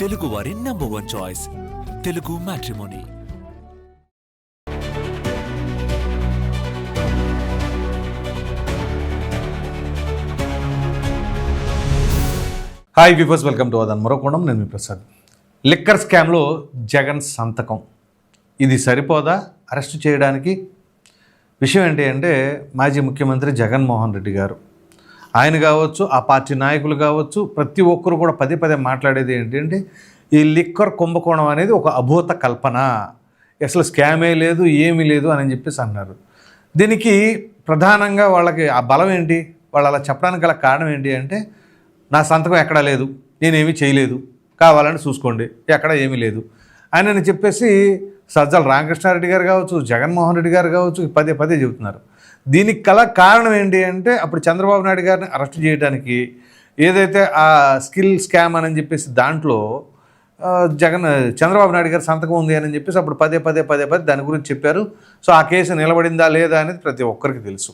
తెలుగు వారి number one choice Telugu matrimony hi viewers welcome to అదన్ మరోకోణం నేను మీ ప్రసాద్. లిక్కర్ స్కామ్లో జగన్ సంతకం. ఇది సరిపోదా? అరెస్ట్ చేయడానికి? విషయం ఏంటి అంటే మాజీ ముఖ్యమంత్రి జగన్మోహన్ రెడ్డి గారు ఆయన కావచ్చు ఆ పార్టీ నాయకులు కావచ్చు ప్రతి ఒక్కరు కూడా పదే పదే మాట్లాడేది ఏంటంటే ఈ లిక్కర్ కుంభకోణం అనేది ఒక అభూత కల్పన. అసలు స్కామే లేదు ఏమీ లేదు అని చెప్పేసి అన్నారు. దీనికి ప్రధానంగా వాళ్ళకి ఆ బలం ఏంటి? వాళ్ళు అలా చెప్పడానికి గల కారణం ఏంటి అంటే నా సంతకం ఎక్కడా లేదు నేనేమీ చేయలేదు కావాలని చూసుకోండి ఎక్కడ ఏమీ లేదు. అని చెప్పేసి సజ్జల రామకృష్ణారెడ్డి గారు కావచ్చు జగన్మోహన్ రెడ్డి గారు కావచ్చు పదే పదే చెబుతున్నారు. దీనికి కల కారణం ఏంటి అంటే అప్పుడు చంద్రబాబు నాయుడు గారిని అరెస్ట్ చేయడానికి ఏదైతే ఆ స్కిల్ స్కామ్ అని చెప్పేసి దాంట్లో జగన్ చంద్రబాబు నాయుడు గారి సంతకం ఉంది అని చెప్పేసి అప్పుడు పదే పదే పదే పదే దాని గురించి చెప్పారు. సో ఆ కేసు నిలబడిందా లేదా అనేది ప్రతి ఒక్కరికి తెలుసు.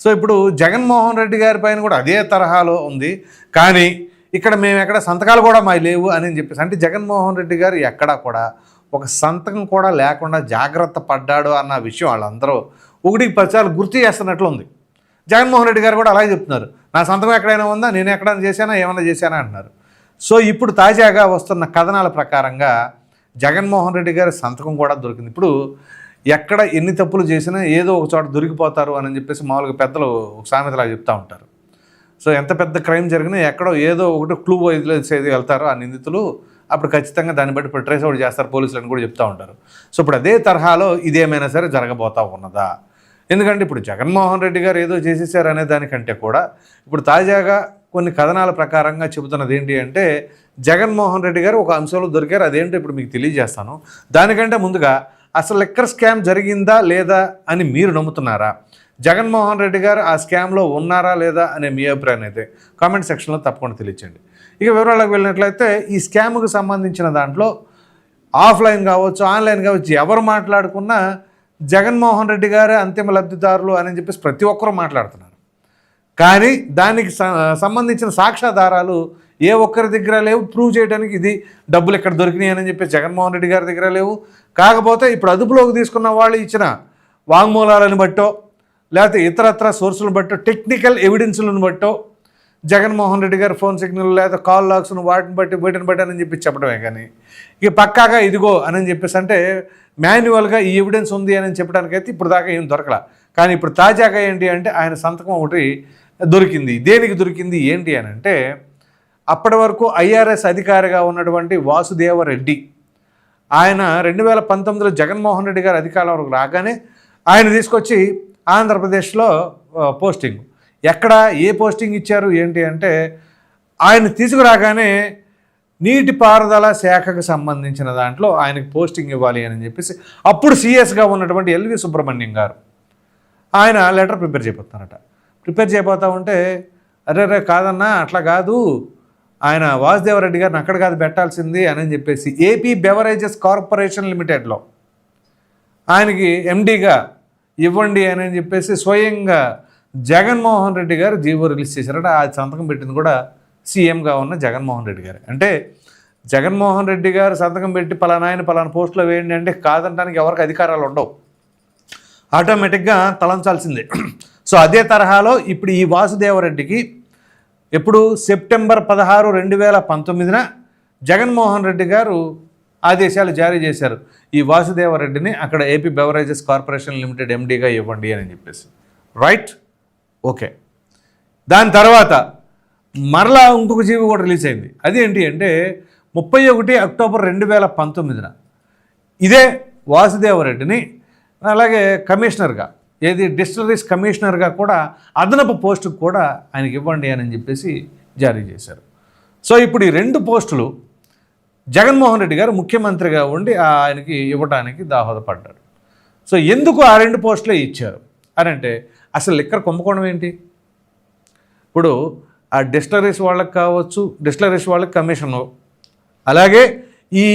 సో ఇప్పుడు జగన్మోహన్ రెడ్డి గారి పైన కూడా అదే తరహాలో ఉంది. కానీ ఇక్కడ మేము ఎక్కడ సంతకాలు కూడా మా లేవు అని చెప్పేసి అంటే జగన్మోహన్ రెడ్డి గారు ఎక్కడా కూడా ఒక సంతకం కూడా లేకుండా జాగ్రత్త పడ్డాడు అన్న విషయం వాళ్ళందరూ ఒకటికి పచ్చాలు గుర్తు చేస్తున్నట్లు ఉంది జగన్మోహన్ రెడ్డి గారు కూడా అలాగే చెప్తున్నారు. నా సంతకం ఎక్కడైనా ఉందా? నేను ఎక్కడైనా చేశానా? ఏమైనా చేశానా? అంటున్నారు. సో ఇప్పుడు తాజాగా వస్తున్న కథనాల ప్రకారంగా జగన్మోహన్ రెడ్డి గారి సంతకం కూడా దొరికింది. ఇప్పుడు ఎక్కడ ఎన్ని తప్పులు చేసినా ఏదో ఒక చోట దొరికిపోతారు అని చెప్పేసి మామూలుగా పెద్దలు ఒక సామెతలా చెప్తూ ఉంటారు. సో ఎంత పెద్ద క్రైమ్ జరిగినా ఎక్కడో ఏదో ఒకటి క్లూ వదిలేసేది వెళ్తారో ఆ నిందితులు. అప్పుడు ఖచ్చితంగా దాన్ని బట్టి ఇప్పుడు ట్రేస్ అవుట్ చేస్తారు పోలీసులు అని కూడా చెప్తూ ఉంటారు. సో ఇప్పుడు అదే తరహాలో ఇదేమైనా సరే జరగబోతా ఉన్నదా? ఎందుకంటే ఇప్పుడు జగన్మోహన్ రెడ్డి గారు ఏదో చేసేసారు అనే దానికంటే కూడా ఇప్పుడు తాజాగా కొన్ని కథనాల ప్రకారంగా చెబుతున్నది ఏంటి అంటే జగన్మోహన్ రెడ్డి గారు ఒక అంశంలో దొరికారు. అదేంటో ఇప్పుడు మీకు తెలియజేస్తాను. దానికంటే ముందుగా అసలు లెక్కర్ స్కామ్ జరిగిందా లేదా అని మీరు నమ్ముతున్నారా? జగన్మోహన్ రెడ్డి గారు ఆ స్కామ్లో ఉన్నారా లేదా అనే మీ అభిప్రాయం అయితే కామెంట్ సెక్షన్లో తప్పకుండా తెలియచండి ఇక వివరాలకు వెళ్ళినట్లయితే ఈ స్కామ్కు సంబంధించిన దాంట్లో ఆఫ్లైన్ కావచ్చు ఆన్లైన్ కావచ్చు ఎవరు మాట్లాడుకున్నా జగన్మోహన్ రెడ్డి గారే అంతిమ లబ్ధిదారులు అని చెప్పేసి ప్రతి ఒక్కరూ మాట్లాడుతున్నారు. కానీ దానికి సంబంధించిన సాక్ష్యాధారాలు ఏ ఒక్కరి దగ్గర లేవు. ప్రూవ్ చేయడానికి ఇది డబ్బులు ఎక్కడ దొరికినాయి అని చెప్పి జగన్మోహన్ రెడ్డి గారి దగ్గర లేవు. కాకపోతే ఇప్పుడు అదుపులోకి తీసుకున్న వాళ్ళు ఇచ్చిన వాంగ్మూలాలను బట్టో లేకపోతే ఇతరత్ర సోర్సులను బట్టో టెక్నికల్ ఎవిడెన్స్లను బట్టో జగన్మోహన్ రెడ్డి గారు ఫోన్ సిగ్నల్ లేదా కాల్ లాగ్స్ను వాటిని బట్టి వీటిని బట్టి అని చెప్పి చెప్పడమే కానీ ఇక పక్కాగా ఇదిగో అని చెప్పేసి అంటే మాన్యువల్గా ఈ ఎవిడెన్స్ ఉంది అని చెప్పడానికైతే ఇప్పుడు దాకా ఏం దొరకల. కానీ ఇప్పుడు తాజాగా ఏంటి అంటే ఆయన సంతకం ఒకటి దొరికింది. దేనికి దొరికింది? ఏంటి అని అంటే అప్పటి వరకు ఐఆర్ఎస్ అధికారిగా ఉన్నటువంటి వాసుదేవరెడ్డి ఆయన రెండు వేల పంతొమ్మిదిలో జగన్మోహన్ రెడ్డి గారు వరకు రాగానే ఆయన తీసుకొచ్చి ఆంధ్రప్రదేశ్లో పోస్టింగ్. ఎక్కడ ఏ పోస్టింగ్ ఇచ్చారు? ఏంటి అంటే ఆయన తీసుకురాగానే నీటిపారుదల శాఖకు సంబంధించిన దాంట్లో ఆయనకు పోస్టింగ్ ఇవ్వాలి అని చెప్పేసి అప్పుడు సీఎస్గా ఉన్నటువంటి ఎల్వి సుబ్రహ్మణ్యం గారు ఆయన లెటర్ ప్రిపేర్ చేయబోతున్నారట ప్రిపేర్ చేయబోతా ఉంటే అరే రే కాదన్నా అట్లా కాదు. ఆయన వాసుదేవరెడ్డి గారిని అక్కడ కాదు పెట్టాల్సింది అని చెప్పేసి ఏపీ బెవరేజెస్ కార్పొరేషన్ లిమిటెడ్లో ఆయనకి ఎండీగా ఇవ్వండి అని చెప్పేసి స్వయంగా జగన్మోహన్ రెడ్డి గారు జీవో రిలీజ్ చేశారట. ఆ సంతకం పెట్టింది కూడా సీఎంగా ఉన్న జగన్మోహన్ రెడ్డి గారు. అంటే జగన్మోహన్ రెడ్డి గారు సంతకం పెట్టి పలానా ఆయన పలానా పోస్టులో వేయండి అంటే కాదనడానికి ఎవరికి అధికారాలు ఉండవు. ఆటోమేటిక్గా తలంచాల్సిందే. సో అదే తరహాలో ఇప్పుడు ఈ వాసుదేవరెడ్డికి ఎప్పుడు సెప్టెంబర్ పదహారు రెండు వేల పంతొమ్మిదిన జగన్మోహన్ రెడ్డి గారు ఆదేశాలు జారీ చేశారు. ఈ వాసుదేవరెడ్డిని అక్కడ ఏపీ బెవరేజెస్ కార్పొరేషన్ లిమిటెడ్ ఎండీగా ఇవ్వండి అని చెప్పేసి. రైట్? ఓకే. దాని తర్వాత మరలా ఇంకొక జీవి కూడా రిలీజ్ అయింది. అదేంటి అంటే ముప్పై ఒకటి అక్టోబర్ రెండు వేల పంతొమ్మిదిన ఇదే వాసుదేవరెడ్డిని అలాగే కమిషనర్గా ఏది డిస్టిలరీస్ కమిషనర్గా కూడా అదనపు పోస్టుకు కూడా ఆయనకి ఇవ్వండి అని చెప్పేసి జారీ చేశారు. సో ఇప్పుడు ఈ రెండు పోస్టులు జగన్మోహన్ రెడ్డి గారు ముఖ్యమంత్రిగా ఉండి ఆయనకి ఇవ్వడానికి దాహోదపడ్డాడు. సో ఎందుకు ఆ రెండు పోస్టులే ఇచ్చారు? అని అంటే అసలు లిక్కర్ కుంభకోణం ఏంటి? ఇప్పుడు ఆ డిస్టరీస్ వాళ్ళకి కావచ్చు డిస్టరీస్ వాళ్ళకి కమిషన్. అలాగే ఈ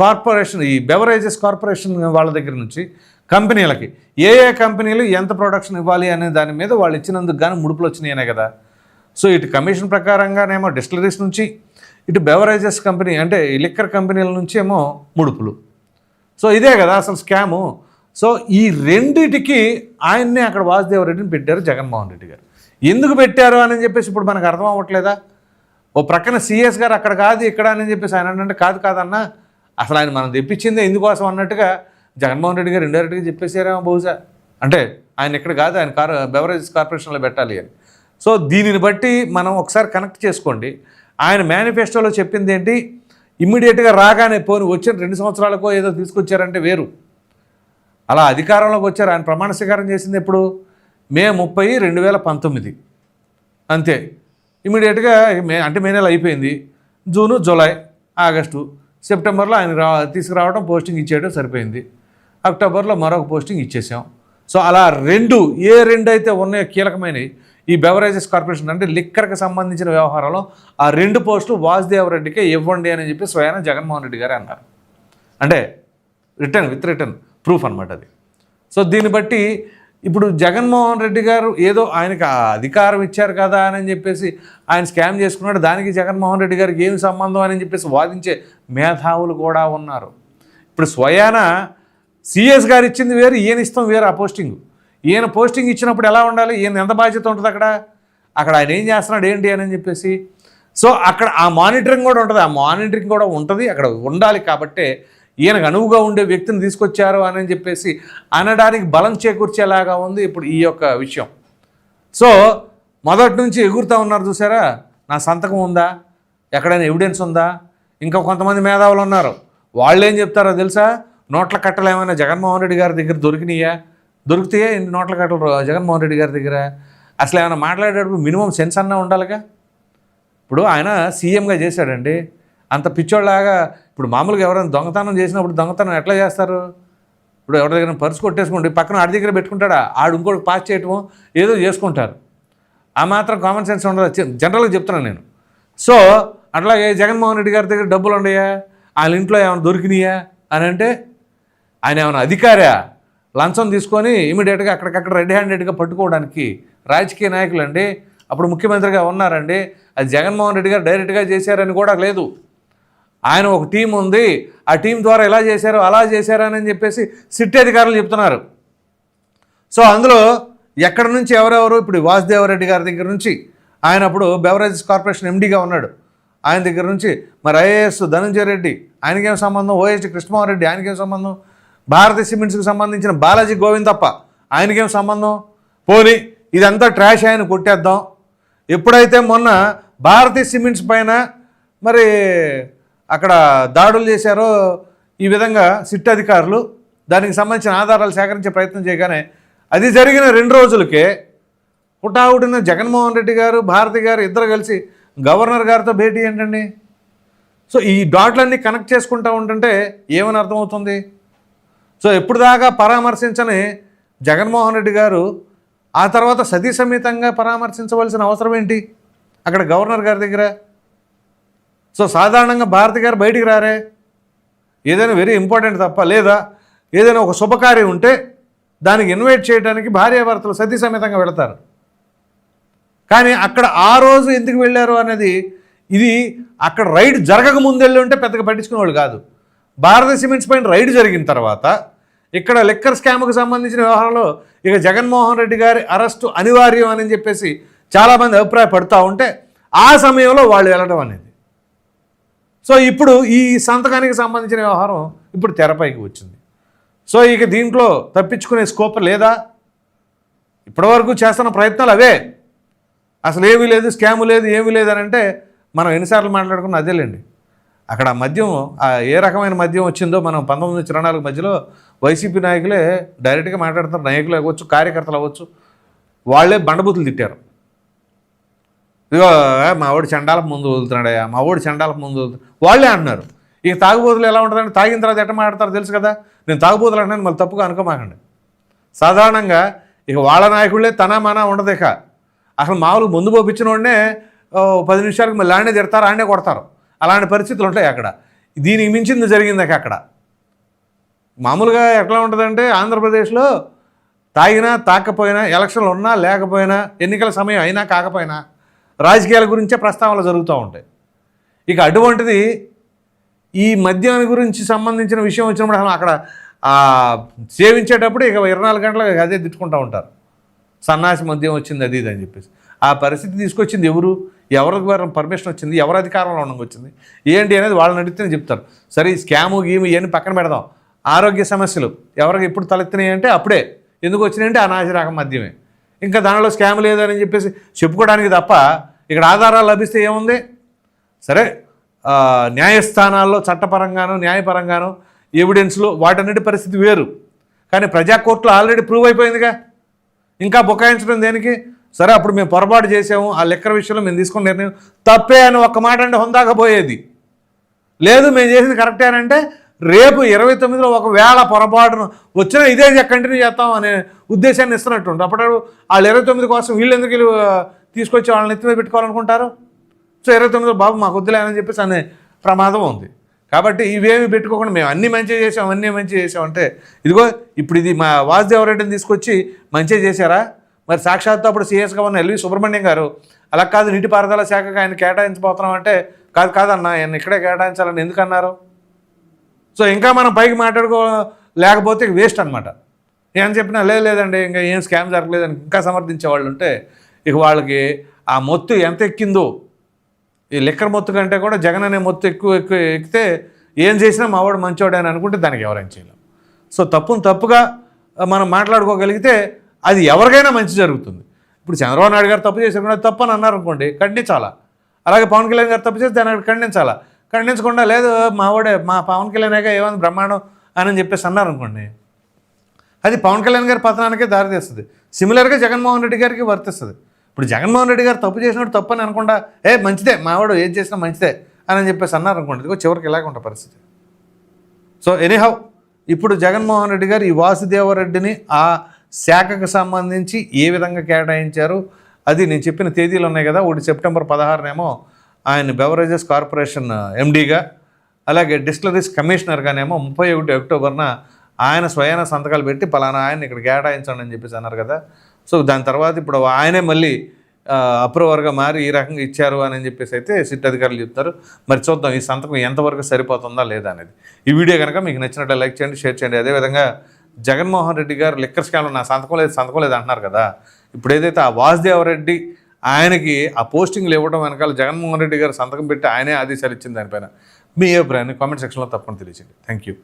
కార్పొరేషన్ ఈ బెవరేజెస్ కార్పొరేషన్ వాళ్ళ దగ్గర నుంచి కంపెనీలకి ఏ ఏ కంపెనీలు ఎంత ప్రొడక్షన్ ఇవ్వాలి అనే దాని మీద వాళ్ళు ఇచ్చినందుకు కానీ ముడుపులు వచ్చినాయనే కదా. సో ఇటు కమిషన్ ప్రకారంగానేమో డిస్టిలరీస్ నుంచి ఇటు బెవరేజెస్ కంపెనీ అంటే లిక్కర్ కంపెనీల నుంచి ఏమో ముడుపులు. సో ఇదే కదా అసలు స్కాము. సో ఈ రెండిటికి ఆయన్నే అక్కడ వాసుదేవరెడ్డిని పెట్టారు జగన్మోహన్ రెడ్డి గారు. ఎందుకు పెట్టారు అని చెప్పేసి ఇప్పుడు మనకు అర్థం అవ్వట్లేదా? ఓ ప్రక్కన సిఎస్ గారు అక్కడ కాదు ఇక్కడ అని చెప్పేసి ఆయన అంటే కాదు కాదన్నా అసలు ఆయన మనం తెప్పించిందే ఎందుకోసం అన్నట్టుగా జగన్మోహన్ రెడ్డి గారు ఇండైరెక్ట్గా చెప్పేసారేమో బహుశా. అంటే ఆయన ఇక్కడ కాదు ఆయన కార్ బెవరేజ్ కార్పొరేషన్లో పెట్టాలి అని. సో దీనిని బట్టి మనం ఒకసారి కనెక్ట్ చేసుకోండి. ఆయన మేనిఫెస్టోలో చెప్పింది ఏంటి? ఇమ్మీడియట్గా రాగానే పోని వచ్చిన రెండు సంవత్సరాలకో ఏదో తీసుకొచ్చారంటే వేరు. అలా అధికారంలోకి వచ్చారు. ఆయన ప్రమాణ స్వీకారం చేసింది ఎప్పుడు? మే ముప్పై రెండు వేల పంతొమ్మిది. అంతే. ఇమీడియట్గా మే అంటే మే నెల అయిపోయింది. జూను జూలై ఆగస్టు సెప్టెంబర్లో ఆయన రా తీసుకురావడం పోస్టింగ్ ఇచ్చేయడం సరిపోయింది. అక్టోబర్లో మరొక పోస్టింగ్ ఇచ్చేసాం. సో అలా రెండు ఏ రెండు అయితే ఉన్నాయో కీలకమైనవి ఈ బెవరేజెస్ కార్పొరేషన్ అంటే లిక్కర్కి సంబంధించిన వ్యవహారంలో ఆ రెండు పోస్టులు వాసుదేవరెడ్డికే ఇవ్వండి అని చెప్పి స్వయాన జగన్మోహన్ రెడ్డి గారే అన్నారు. అంటే రిటర్న్ విత్ రిటర్న్ ప్రూఫ్ అనమాట అది. సో దీన్ని బట్టి ఇప్పుడు జగన్మోహన్ రెడ్డి గారు ఏదో ఆయనకు అధికారం ఇచ్చారు కదా అని చెప్పేసి ఆయన స్కామ్ చేసుకున్నాడు. దానికి జగన్మోహన్ రెడ్డి గారికి ఏమి సంబంధం అని చెప్పేసి వాదించే మేధావులు కూడా ఉన్నారు. ఇప్పుడు స్వయాన సిఎస్ గారు ఇచ్చింది వేరు ఈయన ఇస్తాం వేరు ఆ పోస్టింగ్. ఈయన పోస్టింగ్ ఇచ్చినప్పుడు ఎలా ఉండాలి? ఈయన ఎంత బాధ్యత ఉంటుంది అక్కడ? అక్కడ ఆయన ఏం చేస్తున్నాడు ఏంటి అని చెప్పేసి. సో అక్కడ ఆ మానిటరింగ్ కూడా ఉంటుంది. ఆ మానిటరింగ్ కూడా ఉంటుంది. అక్కడ ఉండాలి కాబట్టే ఈయనకు అనువుగా ఉండే వ్యక్తిని తీసుకొచ్చారు అని చెప్పేసి అనడానికి బలం చేకూర్చేలాగా ఉంది ఇప్పుడు ఈ యొక్క విషయం. సో మొదటి నుంచి ఎగురుతూ ఉన్నారు చూసారా? నా సంతకం ఉందా? ఎక్కడైనా ఎవిడెన్స్ ఉందా? ఇంకా కొంతమంది మేధావులు ఉన్నారు. వాళ్ళు ఏం చెప్తారో తెలుసా? నోట్ల కట్టలు ఏమైనా జగన్మోహన్ రెడ్డి గారి దగ్గర దొరికినాయా? దొరికితే ఎన్ని నోట్ల కట్టలు జగన్మోహన్ రెడ్డి గారి దగ్గర? అసలు ఏమైనా మాట్లాడేటప్పుడు మినిమం సెన్స్ అన్నా ఉండాలిగా? ఇప్పుడు ఆయన సీఎంగా చేశాడండి. అంత పిచ్చోళ్ళలాగా ఇప్పుడు మామూలుగా ఎవరైనా దొంగతనం చేసినప్పుడు దొంగతనం ఎట్లా చేస్తారు? ఇప్పుడు ఎవరి దగ్గర పర్సు కొట్టేసుకోండి పక్కన ఆడి దగ్గర పెట్టుకుంటాడా? ఆడు ఇంకోటి పాస్ చేయటమో ఏదో చేసుకుంటారు. ఆ మాత్రం కామన్ సెన్స్ ఉండదు. జనరల్గా చెప్తున్నాను నేను. సో అట్లాగే జగన్మోహన్ రెడ్డి గారి దగ్గర డబ్బులు ఉన్నాయా? వాళ్ళ ఇంట్లో ఏమైనా దొరికినాయా? అని అంటే ఆయన ఏమైనా అధికారా? లంచం తీసుకొని ఇమీడియట్గా అక్కడికక్కడ రెడ్ హ్యాండెడ్గా పట్టుకోవడానికి రాజకీయ నాయకులు అండి అప్పుడు ముఖ్యమంత్రిగా ఉన్నారండి. అది జగన్మోహన్ రెడ్డి గారు డైరెక్ట్గా చేశారని కూడా లేదు. ఆయన ఒక టీం ఉంది. ఆ టీం ద్వారా ఎలా చేశారు అలా చేశారని చెప్పేసి సిట్ అధికారులు చెప్తున్నారు. సో అందులో ఎక్కడ నుంచి ఎవరెవరు? ఇప్పుడు వాసుదేవరెడ్డి గారి దగ్గర నుంచి ఆయన అప్పుడు బెవరేజెస్ కార్పొరేషన్ ఎండీగా ఉన్నాడు. ఆయన దగ్గర నుంచి మరి ఐఏఎస్ ధనంజయ రెడ్డి ఆయనకేం సంబంధం? ఓఎస్ కృష్ణమోహన్ రెడ్డి ఆయనకేం సంబంధం? భారతీయ సిమెంట్స్కి సంబంధించిన బాలాజీ గోవింద్ తప్ప ఆయనకేం సంబంధం? పోనీ ఇదంతా ట్రాష్ ఆయన కొట్టేద్దాం. ఎప్పుడైతే మొన్న భారతీయ సిమెంట్స్ పైన మరి అక్కడ దాడులు చేశారో ఈ విధంగా సిట్ అధికారులు దానికి సంబంధించిన ఆధారాలు సేకరించే ప్రయత్నం చేయగానే అది జరిగిన రెండు రోజులకే హుటాహుటిన జగన్మోహన్ రెడ్డి గారు భారతి గారు ఇద్దరు కలిసి గవర్నర్ గారితో భేటీ ఏంటండి? సో ఈ డాట్లన్నీ కనెక్ట్ చేసుకుంటూ ఉంటుంటే ఏమని అర్థమవుతుంది? సో ఎప్పుడు దాకా పరామర్శించని జగన్మోహన్ రెడ్డి గారు ఆ తర్వాత సతీ సమేతంగా పరామర్శించవలసిన అవసరం ఏంటి? అక్కడ గవర్నర్ గారి దగ్గర సో సాధారణంగా భారతి గారు బయటికి రారే? ఏదైనా వెరీ ఇంపార్టెంట్ తప్ప లేదా? ఏదైనా ఒక శుభకార్యం ఉంటే దానికి ఇన్వైట్ చేయడానికి భార్యాభర్తలు సతీ సమేతంగా వెళతారు. కానీ అక్కడ ఆ రోజు ఎందుకు వెళ్ళారు అనేది ఇది అక్కడ రైడ్ జరగక ముందు వెళ్ళి ఉంటే పెద్దగా పట్టించుకునేవాళ్ళు కాదు. భారత సిమెంట్స్ పైన రైడ్ జరిగిన తర్వాత ఇక్కడ లిక్కర్ స్కామ్కు సంబంధించిన వ్యవహారంలో ఇక జగన్మోహన్ రెడ్డి గారి అరెస్టు అనివార్యం అని చెప్పేసి చాలామంది అభిప్రాయపడుతూ ఉంటే ఆ సమయంలో వాళ్ళు వెళ్ళడం అనేది. సో ఇప్పుడు ఈ సంతకానికి సంబంధించిన వ్యవహారం ఇప్పుడు తెరపైకి వచ్చింది. సో ఇక దీంట్లో తప్పించుకునే స్కోప్ లేదా? ఇప్పటివరకు చేస్తున్న ప్రయత్నాలు అవే. అసలు ఏమీ లేదు స్కాము లేదు ఏమీ లేదు అని అంటే మనం ఎన్నిసార్లు మాట్లాడుకున్న అదేలేండి అక్కడ ఆ మద్యం ఏ రకమైన మద్యం వచ్చిందో మనం పంతొమ్మిది వందల నాలుగు మధ్యలో వైసీపీ నాయకులే డైరెక్ట్గా మాట్లాడుతున్నారు నాయకులు అవ్వచ్చు కార్యకర్తలు అవ్వచ్చు వాళ్ళే బండబూతులు తిట్టారు. ఇదిగో మా వాడు చండాల ముందు వదులుతున్నాడయ్యా మా వాడు చండాల ముందు వదులుతు వాళ్ళే అంటున్నారు ఇక తాగుబోతులు ఎలా ఉంటుందంటే తాగిన తర్వాత ఎట్ట మాట్లాడతారు తెలుసు కదా? నేను తాగుబోతులు అంటున్నాను మళ్ళీ తప్పుగా అనుకోమాకండి. సాధారణంగా ఇక వాళ్ళ నాయకుళ్ళే తన మన ఉండదు ఇక. అసలు మామూలుగా ముందు పోపించిన వాడినే పది నిమిషాలకు మళ్ళీ ఆడనే తిడతారు ఆడనే కొడతారు. అలాంటి పరిస్థితులు ఉంటాయి అక్కడ. దీనికి మించింది జరిగింది ఇక అక్కడ. మామూలుగా ఎట్లా ఉంటుందంటే ఆంధ్రప్రదేశ్లో తాగినా తాకపోయినా ఎలక్షన్లు ఉన్నా లేకపోయినా ఎన్నికల సమయం అయినా కాకపోయినా రాజకీయాల గురించే ప్రస్తావనలు జరుగుతూ ఉంటాయి. ఇక అటువంటిది ఈ మద్యాన్ని గురించి సంబంధించిన విషయం వచ్చినప్పుడు అసలు అక్కడ సేవించేటప్పుడు ఇక ఇరవై నాలుగు గంటలు ఇక అదే తిట్టుకుంటూ ఉంటారు. సన్నాసి మద్యం వచ్చింది అది ఇది అని చెప్పేసి. ఆ పరిస్థితి తీసుకొచ్చింది ఎవరు? ఎవరికి వారు పర్మిషన్ వచ్చింది? ఎవరు అధికారంలో ఉండడం వచ్చింది? ఏంటి అనేది వాళ్ళని అడిగితేనే చెప్తారు. సరే ఈ స్కాము గీము ఇవన్నీ పక్కన పెడదాం. ఆరోగ్య సమస్యలు ఎవరికి ఎప్పుడు తలెత్తినాయి అంటే అప్పుడే. ఎందుకు వచ్చినాయంటే ఆ నాసి రకం మద్యమే. ఇంకా దానిలో స్కామ్ లేదని చెప్పేసి చెప్పుకోవడానికి తప్ప ఇక్కడ ఆధారాలు లభిస్తే ఏముంది? సరే న్యాయస్థానాల్లో చట్టపరంగాను న్యాయపరంగాను ఎవిడెన్స్లు వాటన్నిటి పరిస్థితి వేరు. కానీ ప్రజా కోర్టులో ఆల్రెడీ ప్రూవ్ అయిపోయిందిగా. ఇంకా బుకాయించడం దేనికి? సరే అప్పుడు మేము పొరపాటు చేసాము ఆ లెక్కల విషయంలో మేము తీసుకున్న నిర్ణయం తప్పే అని ఒక్క మాట అంటే హొందాకపోయేది లేదు మేము చేసింది కరెక్టే అని అంటే రేపు ఇరవై తొమ్మిదిలో ఒకవేళ పొరపాటును వచ్చినా ఇదే కంటిన్యూ చేస్తాం అనే ఉద్దేశాన్ని ఇస్తున్నట్టు అప్పుడు వాళ్ళు ఇరవై తొమ్మిది కోసం వీళ్ళు ఎందుకు తీసుకొచ్చి వాళ్ళని ఎత్తి మీద పెట్టుకోవాలనుకుంటారు? సో ఇరవై తొమ్మిదిలో బాబు మాకు వద్దులేనని చెప్పేసి అనే ప్రమాదం ఉంది. కాబట్టి ఇవేమి పెట్టుకోకుండా మేము అన్ని మంచిగా చేసాం అన్నీ మంచిగా చేసాం అంటే ఇదిగో ఇప్పుడు ఇది మా వాసుదేవరెడ్డిని తీసుకొచ్చి మంచిగా చేశారా? మరి సాక్షాత్తు అప్పుడు సీఎస్గా ఉన్న ఎల్వి సుబ్రహ్మణ్యం గారు అలా కాదు నీటిపారుదల శాఖకు ఆయన కేటాయించబోతున్నాం అంటే కాదు కాదన్న ఆయన ఇక్కడే కేటాయించాలని ఎందుకన్నారు? సో ఇంకా మనం పైకి మాట్లాడుకో లేకపోతే వేస్ట్ అనమాట ఏం చెప్పినా లేదు లేదండి ఇంకా ఏం స్కామ్ జరగలేదని ఇంకా సమర్థించే వాళ్ళు ఉంటే ఇక వాళ్ళకి ఆ మొత్తు ఎంత ఎక్కిందో ఈ లిక్కర్ మొత్తు కంటే కూడా జగన్ అనే మొత్తు ఎక్కువ ఎక్కువ ఎక్కితే ఏం చేసినా మావాడు మంచివాడు అని అనుకుంటే దానికి ఎవరైనా చేయలేం. సో తప్పును తప్పుగా మనం మాట్లాడుకోగలిగితే అది ఎవరికైనా మంచి జరుగుతుంది. ఇప్పుడు చంద్రబాబు నాయుడు గారు తప్పు చేశారు తప్పు అని అన్నారు అనుకోండి ఖండించాలా? అలాగే పవన్ కళ్యాణ్ గారు తప్పు చేస్తే దాన్ని ఖండించాలా? ఖండించకుండా లేదు మావాడే మా పవన్ కళ్యాణ్గా ఏమైంది బ్రహ్మాండం అని చెప్పేసి అన్నారు అనుకోండి అది పవన్ కళ్యాణ్ గారి పతనానికే దారితీస్తుంది. సిమిలర్గా జగన్మోహన్ రెడ్డి గారికి వర్తిస్తుంది. ఇప్పుడు జగన్మోహన్ రెడ్డి గారు తప్పు చేసినప్పుడు తప్పు అని అనకుండా ఏ మంచిదే మావాడు ఏది చేసినా మంచిదే అని చెప్పేసి అన్నారు అనుకోండి. ఇదిగో చివరికి ఇలాగ ఉంటుంది పరిస్థితి. సో ఎనీహౌ ఇప్పుడు జగన్మోహన్ రెడ్డి గారు ఈ వాసుదేవరెడ్డిని ఆ శాఖకు సంబంధించి ఏ విధంగా కేటాయించారు అది నేను చెప్పిన తేదీలు ఉన్నాయి కదా ఒకటి సెప్టెంబర్ పదహారునేమో ఆయన బెవరేజెస్ కార్పొరేషన్ ఎండీగా అలాగే డిస్టిలరీస్ కమిషనర్గానేమో ముప్పై ఒకటి అక్టోబర్న ఆయన స్వయాన సంతకాలు పెట్టి పలానా ఆయన ఇక్కడ కేటాయించండి అని చెప్పేసి అన్నారు కదా. సో దాని తర్వాత ఇప్పుడు ఆయనే మళ్ళీ అప్రూవర్గా మారి ఈ రకంగా ఇచ్చారు అని చెప్పేసి అయితే సిట్ అధికారులు చెప్తారు. మరి చూద్దాం ఈ సంతకం ఎంతవరకు సరిపోతుందా లేదా అనేది. ఈ వీడియో కనుక మీకు నచ్చినట్టు లైక్ చేయండి షేర్ చేయండి. అదేవిధంగా జగన్మోహన్ రెడ్డి గారు లిక్కర్ స్కామ్లో నా సంతకం లేదు సంతకం లేదు అంటున్నారు కదా. ఇప్పుడు ఏదైతే ఆ వాసుదేవ్ రెడ్డి ఆయనకి ఆ పోస్టింగ్లు ఇవ్వడం వెనకాల జగన్మోహన్ రెడ్డి గారు సంతకం పెట్టి ఆయనే ఆదేశాలు ఇచ్చింది దానిపైన. మీ అభిప్రాయాన్ని కామెంట్ సెక్షన్లో తప్పకుండా తెలియచేయండి. Thank you